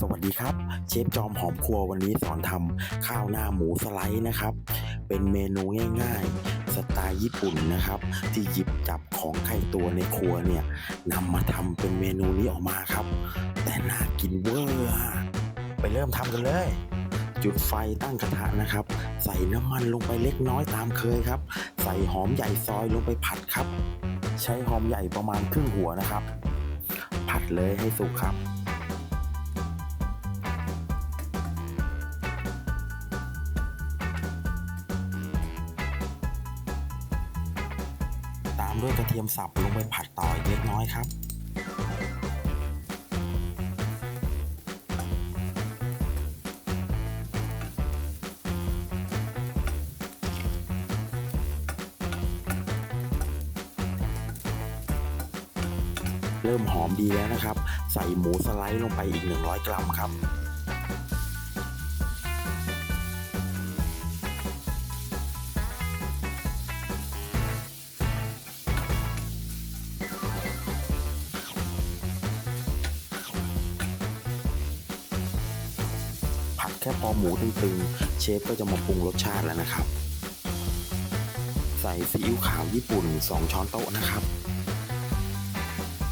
สวัสดีครับ เชฟจอมหอมครัววันนี้สอนทำข้าวหน้าหมูสไลด์นะครับ เป็นเมนูง่ายๆ สไตล์ญี่ปุ่นนะครับ ที่หยิบจับของใกล้ตัวในครัวเนี่ยนำมาทำเป็นเมนูนี้ออกมาครับ แต่น่ากินเวอร์ไปเริ่มทำกันเลย จุดไฟตั้งกระทะนะครับ ใส่น้ำมันลงไปเล็กน้อยตามเคยครับ ใส่หอมใหญ่ซอยลงไปผัดครับ ใช้หอมใหญ่ประมาณครึ่งหัวนะครับ ผัดเลยให้สุกครับามด้วยกระเทียมสับลงไปผัดต่ออีกเล็กน้อยครับเริ่มหอมดีแล้วนะครับ ใส่หมูสไลด์ลงไปอีก 100 กรัมครับ ผัดแค่พอหมูตึงๆ เชฟก็จะมาปรุงรสชาติแล้วนะครับ ใส่ซีอิ๊วขาวญี่ปุ่น 2 ช้อนโต๊ะนะครับ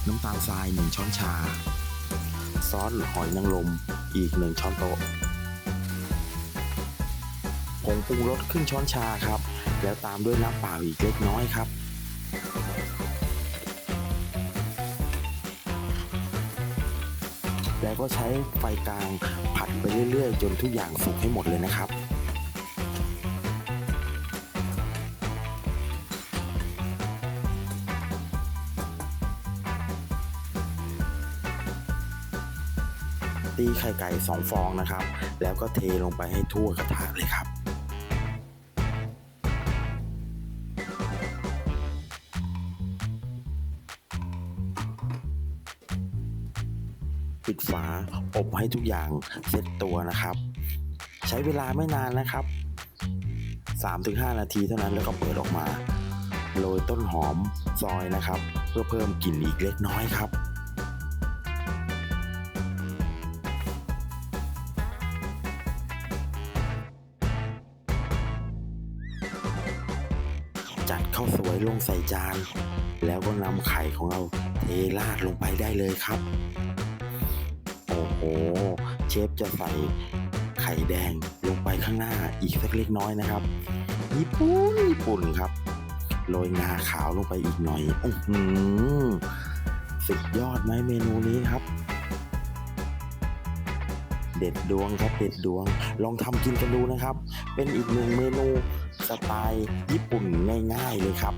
น้ำตาลทราย 1 ช้อนชา ซอสหอยนางรมอีก 1 ช้อนโต๊ะผงปรุงรสครึ่งช้อนชาครับ แล้วตามด้วยน้ำเปล่าอีกเล็กน้อยครับ แล้วก็ใช้ไฟกลางผัดไปเรื่อยๆ จนทุกอย่างสุกให้หมดเลยนะครับตีไข่ไก่สองฟองนะครับ แล้วก็เทลงไปให้ทั่วกระทะเลยครับ ปิดฝาอบให้ทุกอย่างเซ็ตตัวนะครับ ใช้เวลาไม่นานนะครับ 3-5 นาทีเท่านั้นแล้วก็เปิดออกมาโรยต้นหอมซอยนะครับ เพื่อเพิ่มกลิ่นอีกเล็กน้อยครับจัดข้าวสวยลงใส่จาน แล้วก็นำไข่ของเราเทราดลงไปได้เลยครับ อ้โห เชฟจะใส่ไข่แดงลงไปข้างหน้าอีกสักเล็กน้อยนะครับ ญี่ปุ่นญี่ปุ่นครับ โรยงาขาวลงไปอีกหน่อยอื้อหือสุดยอดไหมเมนูนี้ครับ เด็ดดวงครับเด็ดดวง ลองทำกินกันดูนะครับ เป็นอีกหนึ่งเมนูสไตล์ญี่ปุ่นง่ายๆเลยครับ